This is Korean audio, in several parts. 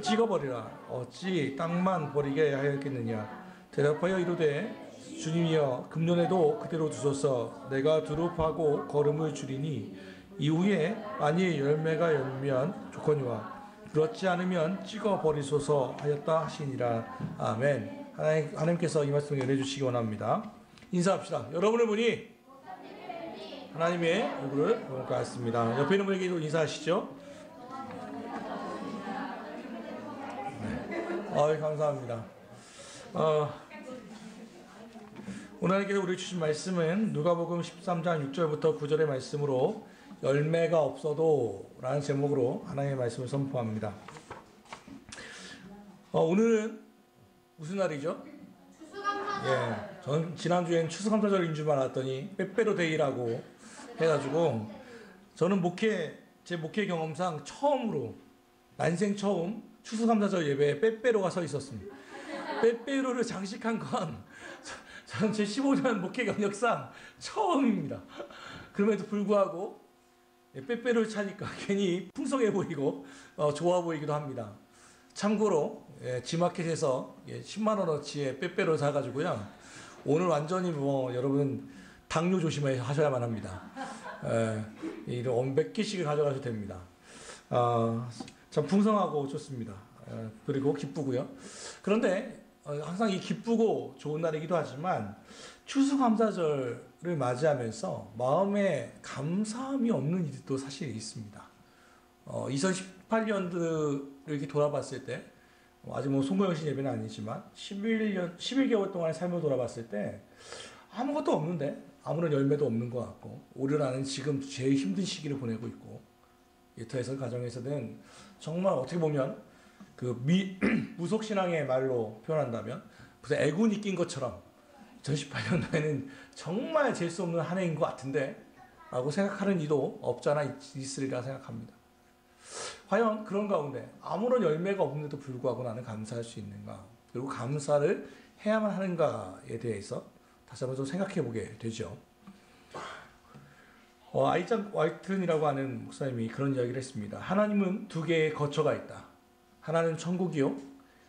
찍어버리라. 어찌 땅만 버리게 하였겠느냐? 대답하여 이르되 주님이여 금년에도 그대로 두소서. 내가 두릅하고 걸음을 줄이니 이후에 만일 열매가 열면 좋거니와. 그렇지 않으면 찍어 버리소서 하였다 하시니라. 아멘. 하나님, 하나님께서 이 말씀을 연해 주시기 원합니다. 인사합시다. 여러분을 보니 하나님의 얼굴을 보는 것 같습니다. 옆에 있는 분에게도 인사하시죠 네. 어이 감사합니다 어, 오늘 하나님께서 우리 주신 말씀은 누가복음 13장 6절부터 9절의 말씀으로 열매가 없어도 라는 제목으로 하나님의 말씀을 선포합니다. 어, 오늘은 무슨 날이죠? 예, 전 지난주엔 추수감사절인 줄 알았더니 빼빼로 데이라고 해가지고 저는 목회 제 목회 경험상 처음으로 난생 처음 추수감사절 예배에 빼빼로가 서 있었습니다. 빼빼로를 장식한 건 저는 제 15년 목회 경력상 처음입니다. 그럼에도 불구하고 빼빼로를 차니까 괜히 풍성해 보이고 어, 좋아 보이기도 합니다. 참고로 예, G마켓에서 예, 10만 원어치의 빼빼로 사가지고요. 오늘 완전히 뭐 여러분 당뇨 조심하셔야만 합니다. 예, 이런 100개씩을 가져가셔도 됩니다. 어, 참 풍성하고 좋습니다. 예, 그리고 기쁘고요. 그런데 어, 항상 이 기쁘고 좋은 날이기도 하지만 추수감사절을 맞이하면서 마음에 감사함이 없는 일도 사실 있습니다. 어, 2018년도 이렇게 돌아봤을 때 어, 아직 뭐 송고영신 예배는 아니지만 11년 11개월 동안의 삶을 돌아봤을 때 아무것도 없는데 아무런 열매도 없는 것 같고 올해라는 지금 제일 힘든 시기를 보내고 있고 예터에서 가정에서는 정말 어떻게 보면 그 미, 무속 신앙의 말로 표현한다면 무슨 애군이 낀 것처럼 2018년도에는 정말 잴수 없는 한 해인 것 같은데 라고 생각하는 이도 없잖아 있으리라 생각합니다. 과연 그런 가운데 아무런 열매가 없는데도 불구하고 나는 감사할 수 있는가 그리고 감사를 해야만 하는가에 대해서 다시 한번 좀 생각해 보게 되죠. 어, 아이장 와이튼이라고 하는 목사님이 그런 이야기를 했습니다. 하나님은 두 개의 거처가 있다. 하나는 천국이요.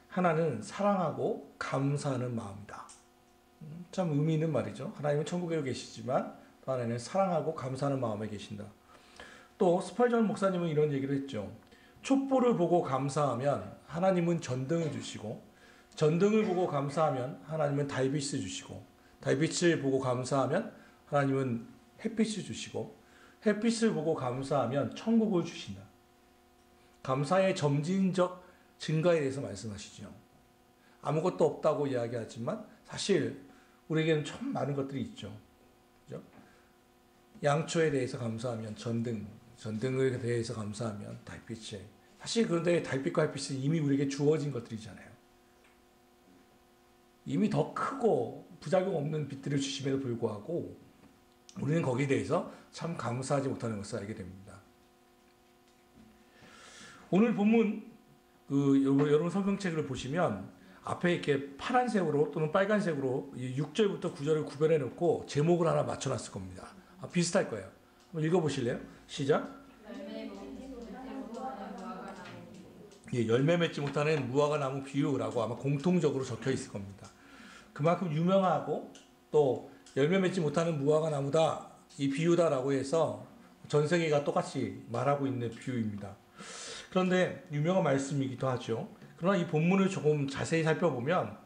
하나는 사랑하고 감사하는 마음이다. 음, 참 의미 있는 말이죠. 하나님은 천국에 계시지만 또 하나는 사랑하고 감사하는 마음에 계신다. 또 스팔전 목사님은 이런 얘기를 했죠. 촛불을 보고 감사하면 하나님은 전등을 주시고 전등을 보고 감사하면 하나님은 달빛을 주시고 달빛을 보고 감사하면 하나님은 햇빛을 주시고 햇빛을 보고 감사하면 천국을 주신다. 감사의 점진적 증가에 대해서 말씀하시죠. 아무것도 없다고 이야기하지만 사실 우리에게는 참 많은 것들이 있죠. 그죠? 양초에 대해서 감사하면 전등, 전등에 대해서 감사하면 달빛에 사실 그런데 달빛과 햇빛은 이미 우리에게 주어진 것들이잖아요. 이미 더 크고 부작용 없는 빛들을 주심에도 불구하고 우리는 거기에 대해서 참 감사하지 못하는 것을 알게 됩니다. 오늘 본문 그 여러분 성경책을 보시면 앞에 이렇게 파란색으로 또는 빨간색으로 6절부터 9절을 구별해 놓고 제목을 하나 맞춰 놨을 겁니다. 아, 비슷할 거예요. 한번 읽어 보실래요? 시작. 예, 열매 맺지 못하는 무화과 나무 비유라고 아마 공통적으로 적혀 있을 겁니다. 그만큼 유명하고 또 열매 맺지 못하는 무화과 나무다 이 비유다라고 해서 전 세계가 똑같이 말하고 있는 비유입니다. 그런데 유명한 말씀이기도 하죠. 그러나 이 본문을 조금 자세히 살펴보면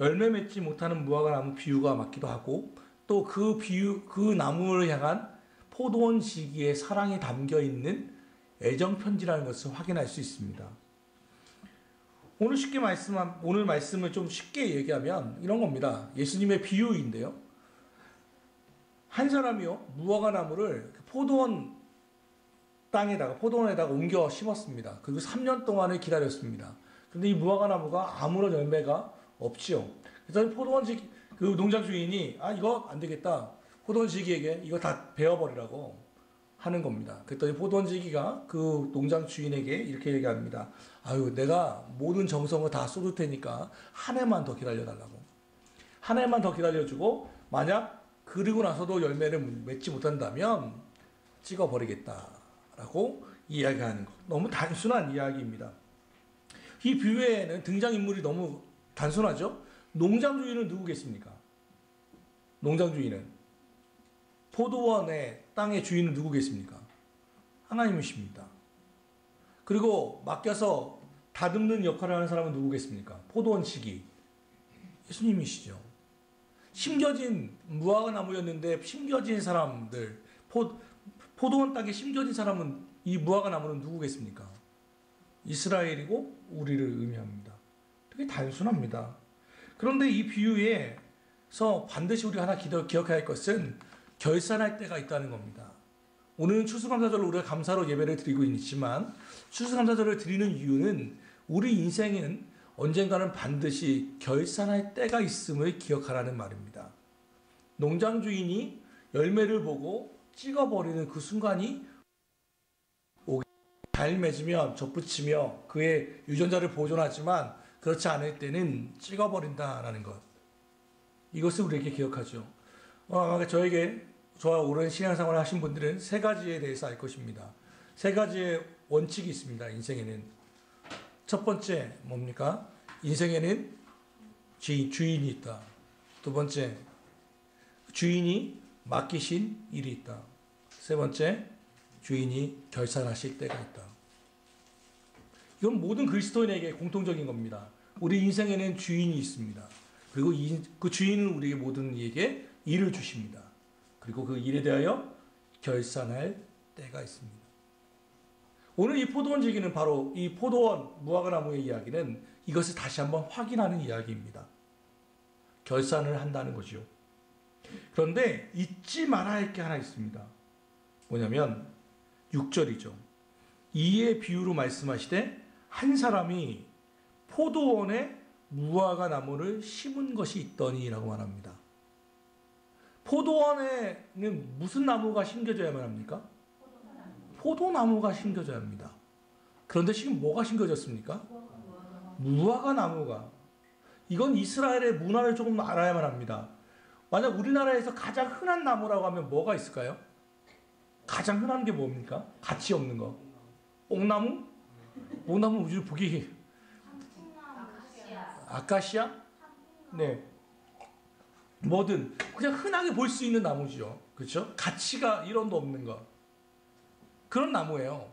열매 맺지 못하는 무화과 나무 비유가 맞기도 하고 또 그 비유 그 나무를 향한 포도원 시기의 사랑이 담겨 있는 애정 편지라는 것을 확인할 수 있습니다. 오늘 쉽게 말씀한 오늘 말씀을 좀 쉽게 얘기하면 이런 겁니다. 예수님의 비유인데요. 한 사람이요 무화과 나무를 포도원 땅에다가 포도원에다가 옮겨 심었습니다. 그리고 3년 동안을 기다렸습니다. 근데 이 무화과 나무가 아무런 열매가 없지요. 그래서 포도원 그 농장 주인이 아 이거 안 되겠다. 포도원 지기에게 이거 다 베어버리라고 하는 겁니다. 그랬더니 포도원 지기가 그 농장 주인에게 이렇게 얘기합니다. 아유 내가 모든 정성을 다 쏟을 테니까 한 해만 더 기다려달라고. 한 해만 더 기다려주고 만약 그리고 나서도 열매를 맺지 못한다면 찍어버리겠다라고 이야기하는 것. 너무 단순한 이야기입니다. 이 비유에는 등장인물이 너무 단순하죠? 농장주인은 누구겠습니까? 농장주인은. 포도원의 땅의 주인은 누구겠습니까? 하나님이십니다. 그리고 맡겨서 다듬는 역할을 하는 사람은 누구겠습니까? 포도원 시기. 예수님이시죠. 심겨진 무화과 나무였는데 심겨진 사람들, 포, 포도원 땅에 심겨진 사람은 이 무화과 나무는 누구겠습니까? 이스라엘이고 우리를 의미합니다. 되게 단순합니다. 그런데 이 비유에서 반드시 우리가 하나 기억해야 할 것은 결산할 때가 있다는 겁니다. 오늘은 추수감사절로 우리가 감사로 예배를 드리고 있지만 추수감사절을 드리는 이유는 우리 인생은 언젠가는 반드시 결산할 때가 있음을 기억하라는 말입니다. 농장 주인이 열매를 보고 찍어버리는 그 순간이 잘 맺으면 접붙이며 그의 유전자를 보존하지만 그렇지 않을 때는 찍어버린다라는 것. 이것을 우리에게 기억하죠. 어, 저에게 저와 오랜 신앙생활을 하신 분들은 세 가지에 대해서 알 것입니다. 세 가지의 원칙이 있습니다. 인생에는 첫 번째 뭡니까? 인생에는 주인, 주인이 있다. 두 번째 주인이 맡기신 일이 있다. 세 번째 주인이 결산하실 때가 있다. 이건 모든 그리스도인에게 공통적인 겁니다. 우리 인생에는 주인이 있습니다. 그리고 이, 그 주인은 우리 모든 이에게 일을 주십니다. 그리고 그 일에 대하여 결산할 때가 있습니다. 오늘 이 포도원 얘기는 바로 이 포도원 무화과 나무의 이야기는 이것을 다시 한번 확인하는 이야기입니다. 결산을 한다는 거죠. 그런데 잊지 말아야 할 게 하나 있습니다. 뭐냐면 6절이죠. 이의 비유로 말씀하시되 한 사람이 포도원에 무화과 나무를 심은 것이 있더니라고 말합니다. 포도원에는 무슨 나무가 심겨져야만 합니까? 포도나무가 심겨져야 합니다. 그런데 지금 뭐가 심겨졌습니까? 무화과 나무가. 이건 이스라엘의 문화를 조금 알아야만 합니다. 만약 우리나라에서 가장 흔한 나무라고 하면 뭐가 있을까요? 가장 흔한 게 뭡니까? 가치 없는 거. 옥나무? 옥나무 우주 보기. 아카시아? 네. 뭐든 그냥 흔하게 볼 수 있는 나무죠. 그렇죠? 가치가 1원도 없는 거. 그런 나무예요.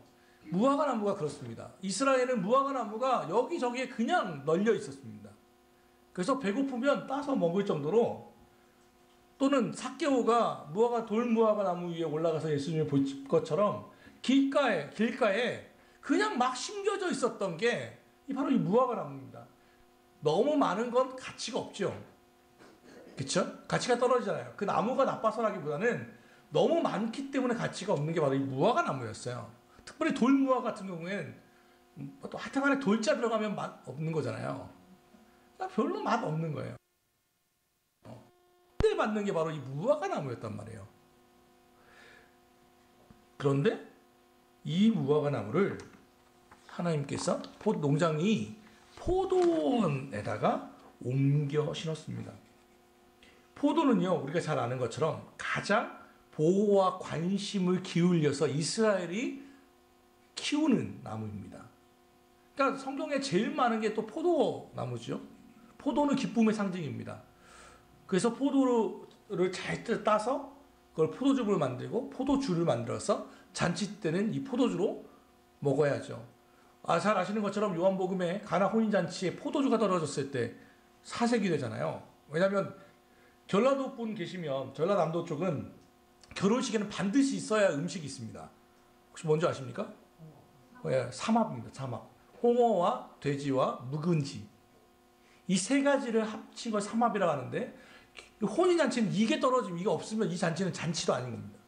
무화과 나무가 그렇습니다. 이스라엘은 무화과 나무가 여기저기에 그냥 널려 있었습니다. 그래서 배고프면 따서 먹을 정도로 또는 사개오가 무화과 돌무화과 나무 위에 올라가서 예수님을 볼 것처럼 길가에 길가에 그냥 막 심겨져 있었던 게 바로 이 무화과 나무입니다. 너무 많은 건 가치가 없죠. 그렇죠? 가치가 떨어지잖아요. 그 나무가 나빠서라기보다는 너무 많기 때문에 가치가 없는 게 바로 이 무화과 나무였어요. 특별히 돌무화 같은 경우에는 또 하여튼 간에 돌자 들어가면 맛 없는 거잖아요. 별로 맛 없는 거예요. 때 받는 게 바로 이 무화과 나무였단 말이에요. 그런데 이 무화과 나무를 하나님께서 농장이 포도원에다가 옮겨 신었습니다. 포도는요, 우리가 잘 아는 것처럼 가장 보호와 관심을 기울여서 이스라엘이 키우는 나무입니다. 그러니까 성경에 제일 많은 게 또 포도나무죠. 포도는 기쁨의 상징입니다. 그래서 포도를 잘 따서 그걸 포도즙을 만들고 포도주를 만들어서 잔치 때는 이 포도주로 먹어야죠. 아, 잘 아시는 것처럼 요한복음에 가나 혼인잔치에 포도주가 떨어졌을 때 사색이 되잖아요. 왜냐하면 전라도 분 계시면 전라남도 쪽은 결혼식에는 반드시 있어야 음식이 있습니다. 혹시 뭔지 아십니까? 예, 삼합입니다. 삼합. 홍어와 돼지와 묵은지. 이 세 가지를 합친 걸 삼합이라고 하는데 혼인잔치는 이게 떨어지면 이게 없으면 이 잔치는 잔치도 아닌 겁니다.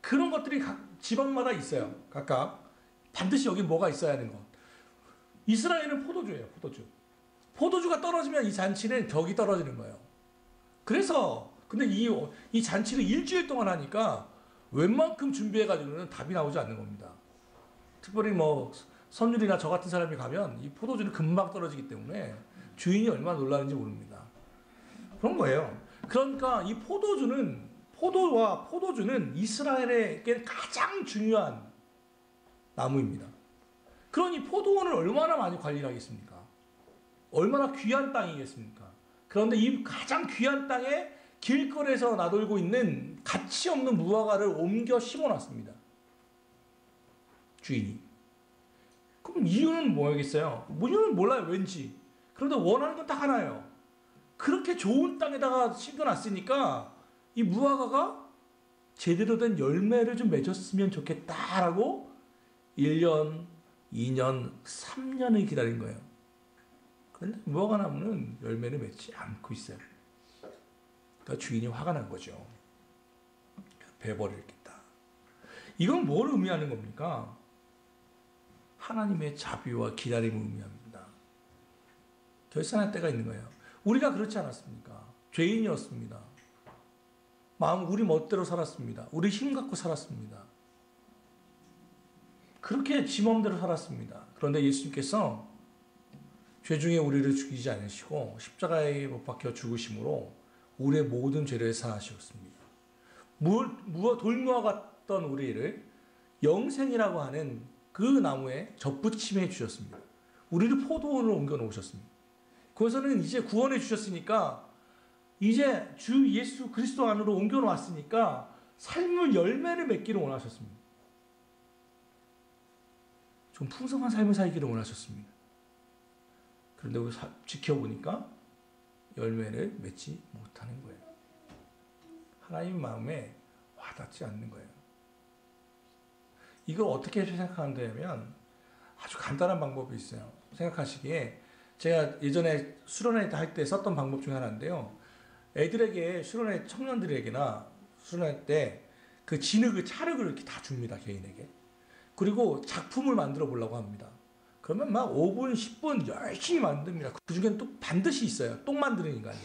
그런 것들이 각 지방마다 있어요. 각각. 반드시 여기 뭐가 있어야 하는 것. 이스라엘은 포도주예요. 포도주. 포도주가 떨어지면 이 잔치는 격이 떨어지는 거예요. 그래서 근데 이, 이 잔치를 일주일 동안 하니까 웬만큼 준비해가지고는 답이 나오지 않는 겁니다. 특별히 뭐 선율이나 저 같은 사람이 가면 이 포도주는 금방 떨어지기 때문에 주인이 얼마나 놀라는지 모릅니다. 그런 거예요. 그러니까 이 포도주는 포도와 포도주는 이스라엘에게 가장 중요한 나무입니다. 그러니 포도원을 얼마나 많이 관리를 하겠습니까? 얼마나 귀한 땅이겠습니까? 그런데 이 가장 귀한 땅에 길거리에서 나돌고 있는 가치 없는 무화과를 옮겨 심어놨습니다. 주인이. 그럼 이유는 뭐겠어요? 뭐 이유는 몰라요, 왠지. 그런데 원하는 건 딱 하나예요. 그렇게 좋은 땅에다가 심겨놨으니까 이 무화과가 제대로 된 열매를 좀 맺었으면 좋겠다라고 1년, 2년, 3년을 기다린 거예요. 그런데 무화과 나무는 열매를 맺지 않고 있어요. 그러니까 주인이 화가 난 거죠. 배버리겠다. 이건 뭘 의미하는 겁니까? 하나님의 자비와 기다림을 의미합니다. 결산할 때가 있는 거예요. 우리가 그렇지 않았습니까? 죄인이었습니다. 마음 우리 멋대로 살았습니다. 우리 힘 갖고 살았습니다. 그렇게 지 맘대로 살았습니다. 그런데 예수님께서 죄 중에 우리를 죽이지 않으시고 십자가에 못 박혀 죽으심으로 우리의 모든 죄를 사하셨습니다. 무, 돌무와 같던 우리를 영생이라고 하는 그 나무에 접붙임해 주셨습니다. 우리를 포도원으로 옮겨 놓으셨습니다. 그것은 이제 구원해 주셨으니까 이제 주 예수 그리스도 안으로 옮겨 놓았으니까 삶의 열매를 맺기를 원하셨습니다. 좀 풍성한 삶을 살기를 원하셨습니다. 그런데 우리 지켜보니까 열매를 맺지 못하는 거예요. 하나님 마음에 와닿지 않는 거예요. 이걸 어떻게 생각하는냐면 아주 간단한 방법이 있어요. 생각하시기에 제가 예전에 수련회 할 때 썼던 방법 중에 하나인데요. 애들에게 수련회 청년들에게나 수련회 때 그 진흙을 차흙을 이렇게 다 줍니다 개인에게. 그리고 작품을 만들어 보려고 합니다. 그러면 막 5분, 10분 열심히 만듭니다. 그 중에는 또 반드시 있어요. 똥 만드는 인간이.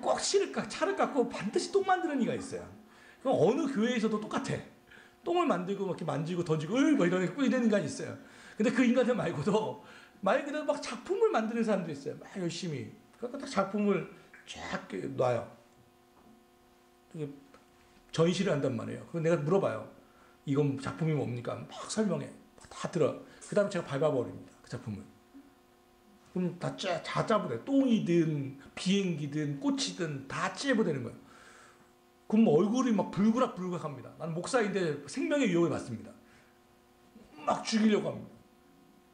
꼭 실을 깎, 차를 깎고 반드시 똥 만드는 이가 있어요. 그럼 어느 교회에서도 똑같아. 똥을 만들고 막 이렇게 만지고 던지고 뭐 이런 꾸이는 인간이 있어요. 근데 그 인간들 말고도 말 그대로 막 작품을 만드는 사람도 있어요. 막 열심히. 그러니까 딱 작품을 쫙 놔요. 전시를 한단 말이에요. 그럼 내가 물어봐요. 이건 작품이 뭡니까? 막 설명해. 다 들어. 그 다음에 제가 밟아버립니다. 그 작품을. 그럼 다 짜, 다 짜부대. 똥이든, 비행기든, 꽃이든 다 째부되는 거예요. 그럼 얼굴이 막 불그락불그락 합니다. 나는 목사인데 생명의 위협을 받습니다. 막 죽이려고 합니다.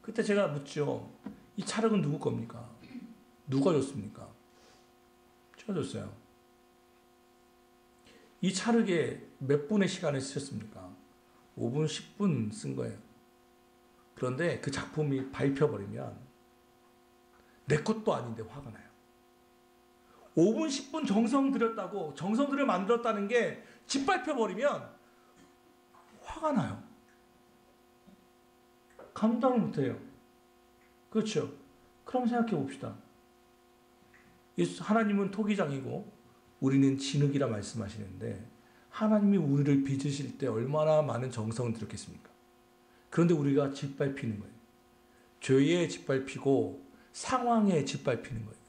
그때 제가 묻죠. 이 차력은 누구 겁니까? 누가 줬습니까? 제가 줬어요. 이 차력에 몇 분의 시간을 쓰셨습니까? 5분, 10분 쓴 거예요. 그런데 그 작품이 밟혀버리면 내 것도 아닌데 화가 나요. 5분, 10분 정성 들였다고, 정성 들여 만들었다는 게 짓밟혀버리면 화가 나요. 감당을 못해요. 그렇죠? 그럼 생각해 봅시다. 하나님은 토기장이고 우리는 진흙이라 말씀하시는데 하나님이 우리를 빚으실 때 얼마나 많은 정성을 들였겠습니까? 그런데 우리가 짓밟히는 거예요. 죄에 짓밟히고 상황에 짓밟히는 거예요.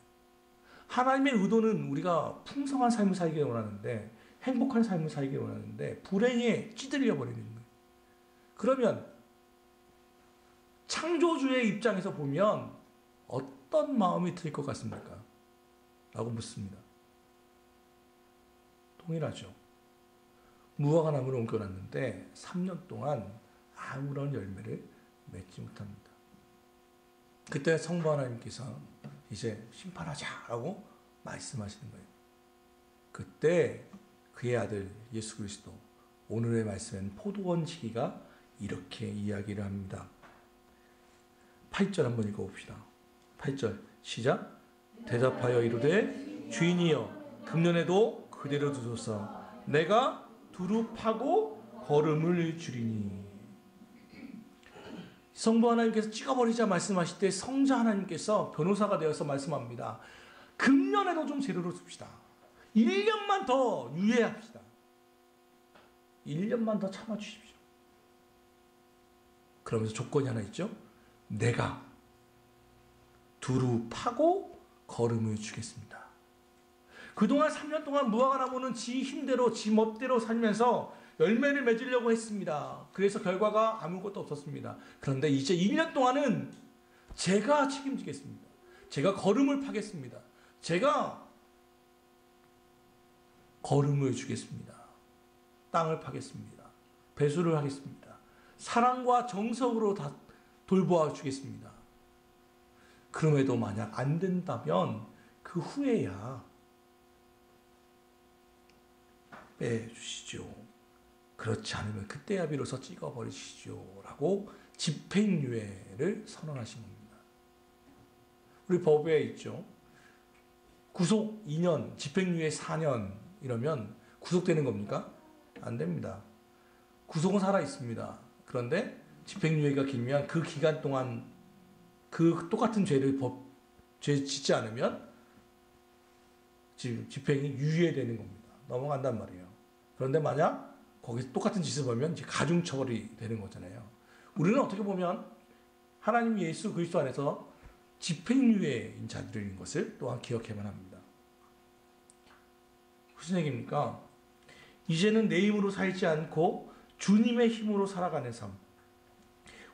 하나님의 의도는 우리가 풍성한 삶을 살기 원하는데 행복한 삶을 살기 원하는데 불행에 찌들려 버리는 거예요. 그러면 창조주의 입장에서 보면 어떤 마음이 들 것 같습니까? 라고 묻습니다. 동일하죠. 무화과 나무를 옮겨놨는데 3년 동안 아무런 열매를 맺지 못합니다. 그때 성부 하나님께서 이제 심판하자라고 말씀하시는 거예요. 그때 그의 아들 예수 그리스도 오늘의 말씀엔 포도원 시기가 이렇게 이야기를 합니다. 8절 한번 읽어봅시다. 8절 시작 대답하여 이르되 주인이여 금년에도 그대로 두소서 내가 두루 파고 걸음을 줄이니 성부 하나님께서 찍어버리자 말씀하실 때 성자 하나님께서 변호사가 되어서 말씀합니다. 금년에도 좀 재료로 씁시다. 1년만 더 유예합시다. 1년만 더 참아주십시오. 그러면서 조건이 하나 있죠. 내가 두루 파고 걸음을 주겠습니다. 그동안 3년 동안 무화과 나무는 지 힘대로 지 멋대로 살면서 열매를 맺으려고 했습니다. 그래서 결과가 아무것도 없었습니다. 그런데 이제 1년 동안은 제가 책임지겠습니다. 제가 걸음을 파겠습니다. 제가 걸음을 주겠습니다. 땅을 파겠습니다. 배수를 하겠습니다. 사랑과 정성으로 다 돌보아 주겠습니다. 그럼에도 만약 안 된다면 그 후에야 빼주시죠. 그렇지 않으면 그때야 비로소 찍어버리시죠. 라고 집행유예를 선언하신 겁니다. 우리 법에 있죠. 구속 2년, 집행유예 4년 이러면 구속되는 겁니까? 안 됩니다. 구속은 살아 있습니다. 그런데 집행유예가 길면 그 기간 동안 그 똑같은 죄를 법, 죄 짓지 않으면 집행이 유예되는 겁니다. 넘어간단 말이에요. 그런데 만약 거기 똑같은 짓을 보면 가중 처벌이 되는 거잖아요. 우리는 어떻게 보면 하나님 예수 그리스도 안에서 집행유예인 자들인 것을 또한 기억해야만 합니다. 무슨 얘기입니까? 이제는 내 힘으로 살지 않고 주님의 힘으로 살아가는 삶.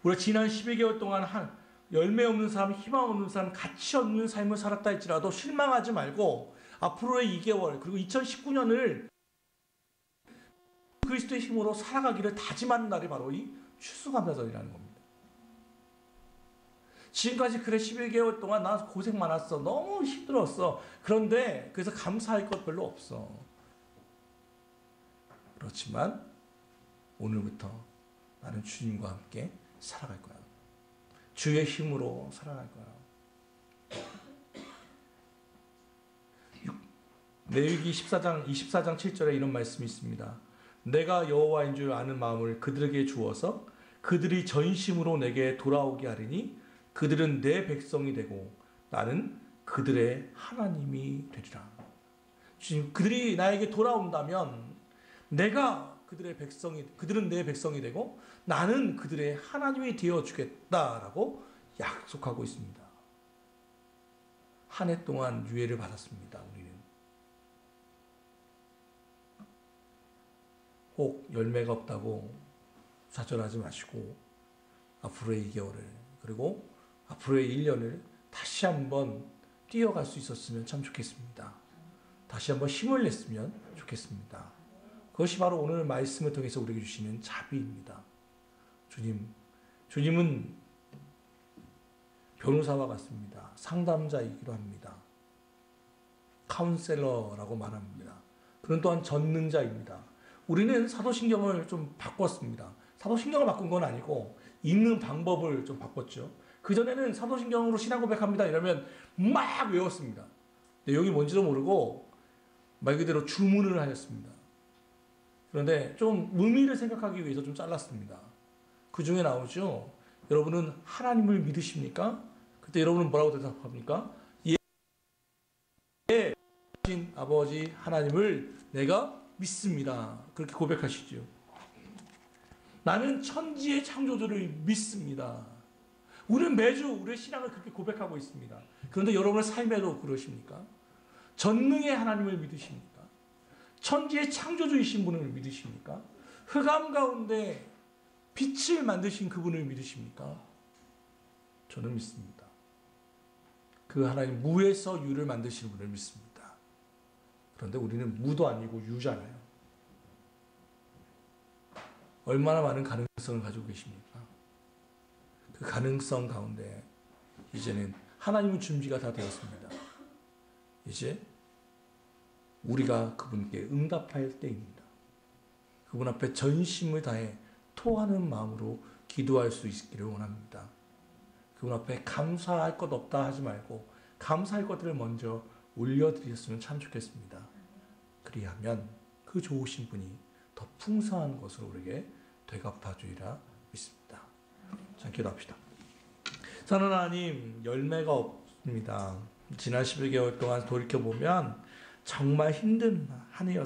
우리가 지난 12개월 동안 한 열매 없는 삶, 희망 없는 삶, 가치 없는 삶을 살았다 할지라도 실망하지 말고 앞으로의 2개월 그리고 2019년을 그리스도의 힘으로 살아가기를 다짐하는 날이 바로 이 추수감사절이라는 겁니다. 지금까지 그래 11개월 동안 나 고생 많았어. 너무 힘들었어. 그런데 그래서 감사할 것 별로 없어. 그렇지만 오늘부터 나는 주님과 함께 살아갈 거야. 주의 힘으로 살아갈 거야. 레위기 14장 24장 7절에 이런 말씀이 있습니다. 내가 여호와인 줄 아는 마음을 그들에게 주어서 그들이 전심으로 내게 돌아오게 하리니 그들은 내 백성이 되고 나는 그들의 하나님이 되리라. 주님, 그들이 나에게 돌아온다면 내가 그들의 백성이 그들은 내 백성이 되고 나는 그들의 하나님이 되어 주겠다라고 약속하고 있습니다. 한 해 동안 유예를 받았습니다. 우리는 혹 열매가 없다고 좌절하지 마시고 앞으로의 2개월을 그리고 앞으로의 1년을 다시 한번 뛰어갈 수 있었으면 참 좋겠습니다. 다시 한번 힘을 냈으면 좋겠습니다. 그것이 바로 오늘 말씀을 통해서 우리에게 주시는 자비입니다. 주님, 주님은 변호사와 같습니다. 상담자이기도 합니다. 카운셀러라고 말합니다. 그는 또한 전능자입니다. 우리는 사도신경을 좀 바꿨습니다. 사도신경을 바꾼 건 아니고 읽는 방법을 좀 바꿨죠. 그전에는 사도신경으로 신앙 고백합니다. 이러면 막 외웠습니다. 내용이 뭔지도 모르고 말 그대로 주문을 하였습니다. 그런데 좀 의미를 생각하기 위해서 좀 잘랐습니다. 그 중에 나오죠. 여러분은 하나님을 믿으십니까? 그때 여러분은 뭐라고 대답합니까? 예, 예, 아버지 하나님을 내가 믿습니다. 그렇게 고백하시죠. 나는 천지의 창조주를 믿습니다. 우리는 매주 우리의 신앙을 그렇게 고백하고 있습니다. 그런데 여러분의 삶에도 그러십니까? 전능의 하나님을 믿으십니까? 천지의 창조주이신 분을 믿으십니까? 흑암 가운데 빛을 만드신 그분을 믿으십니까? 저는 믿습니다. 그 하나님 무에서 유를 만드시는 분을 믿습니다. 그런데 우리는 무도 아니고 유잖아요. 얼마나 많은 가능성을 가지고 계십니까? 그 가능성 가운데 이제는 하나님의 준비가 다 되었습니다. 이제 우리가 그분께 응답할 때입니다. 그분 앞에 전심을 다해 토하는 마음으로 기도할 수 있기를 원합니다. 그분 앞에 감사할 것 없다 하지 말고 감사할 것들을 먼저 올려드렸으면 참 좋겠습니다. 그리하면 그 좋으신 분이 더 풍성한 것으로 우리에게 되갚아 주리라 믿습니다. 자, 기도합시다. 사는 하나님, 열매가 없습니다. 지난 11개월 동안 돌이켜보면 정말 힘든 한 해였던